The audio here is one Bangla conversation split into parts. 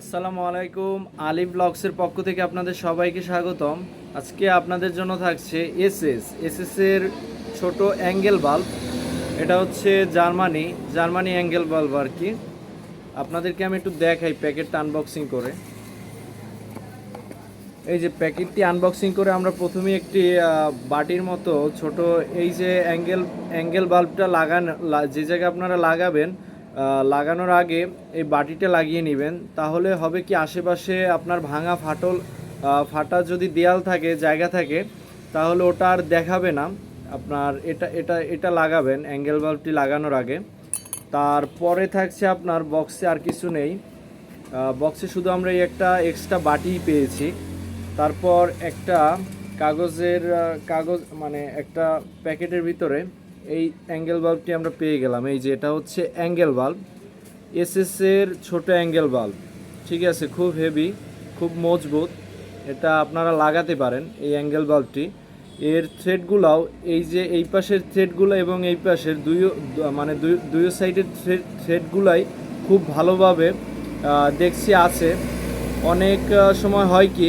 আসসালামু আলাইকুম আলী ব্লগসের পক্ষ থেকে আপনাদের সবাইকে স্বাগতম। আজকে আপনাদের জন্য থাকছে এসএস। এসএস এর ছোট অ্যাঙ্গেল বাল্ব, এটা হচ্ছে জার্মানি জার্মানি অ্যাঙ্গেল বাল্ব আর কি। আপনাদেরকে আমি একটু দেখাই প্যাকেটটা আনবক্সিং করে। এই যে প্যাকেটটি আনবক্সিং করে আমরা প্রথমে একটি বাটির মতো ছোট, এই যে অ্যাঙ্গেল অ্যাঙ্গেল বাল্বটা লাগান যে জায়গায় আপনারা লাগাবেন লাগানোর আগে এই বাটিটা লাগিয়ে নেবেন। তাহলে হবে কি আশেপাশে আপনার ভাঙা ফাটল ফাটা যদি দেয়াল থাকে, জায়গা থাকে, তাহলে ওটা আর দেখাবে না। আপনার এটা এটা এটা লাগাবেন, অ্যাঙ্গেল বাল্বটি লাগানোর আগে। তারপরে থাকছে আপনার বক্সে আর কিছু নেই। বক্সে শুধু আমরা এই একটা এক্সট্রা বাটিই পেয়েছি। তারপর একটা কাগজের কাগজ মানে একটা প্যাকেটের ভিতরে এই অ্যাঙ্গেল বাল্বটি আমরা পেয়ে গেলাম। এই যে এটা হচ্ছে অ্যাঙ্গেল বাল্ব এসএস এর ছোট অ্যাঙ্গেল বাল্ব ঠিক আছে, খুব হেভি খুব মজবুত। এটা আপনারা লাগাতে পারেন এই অ্যাঙ্গেল বাল্বটি এর থ্রেডগুলাও এই যে এই পাশের থ্রেডগুলো এবং এই পাশের দুই মানে দুই দুই সাইডের থ্রেড থ্রেডগুলাই খুব ভালোভাবে দেখছি আছে। অনেক সময় হয় কি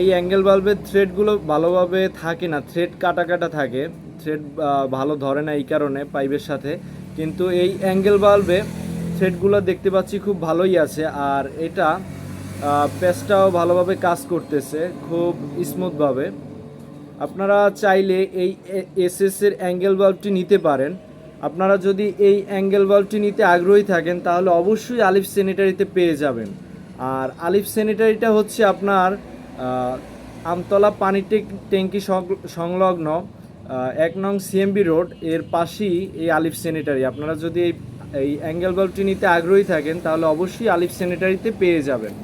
এই অ্যাঙ্গেল বাল্বের থ্রেডগুলো ভালোভাবে থাকে না। থ্রেড কাটা কাটা থাকে। থ্রেড ভালো ধরে না এই কারণে পাইপের সাথে। কিন্তু এই অ্যাঙ্গেল বাল্বে থ্রেডগুলো দেখতে পাচ্ছি খুব ভালোই আছে, আর এটা পেস্টটাও ভালোভাবে কাজ করতেছে, খুব স্মুথভাবে আপনারা চাইলে এই এসএস এর অ্যাঙ্গেল বাল্বটি নিতে পারেন। আপনারা যদি এই অ্যাঙ্গেল বাল্বটি নিতে আগ্রহী থাকেন, তাহলে অবশ্যই আলিফ স্যানিটারিতে পেয়ে যাবেন। আর আলিফ স্যানিটারিটা হচ্ছে আপনার আমতলা পানি ট্যাঙ্কি সংলগ্ন। এক নং সিএমবি রোড, এর পাশেই এই আলিফ সেনিটারি আপনারা যদি এই অ্যাঙ্গেল বাল্বটি নিতে আগ্রহী থাকেন, তাহলে অবশ্যই আলিফ স্যানিটারিতে পেয়ে যাবেন।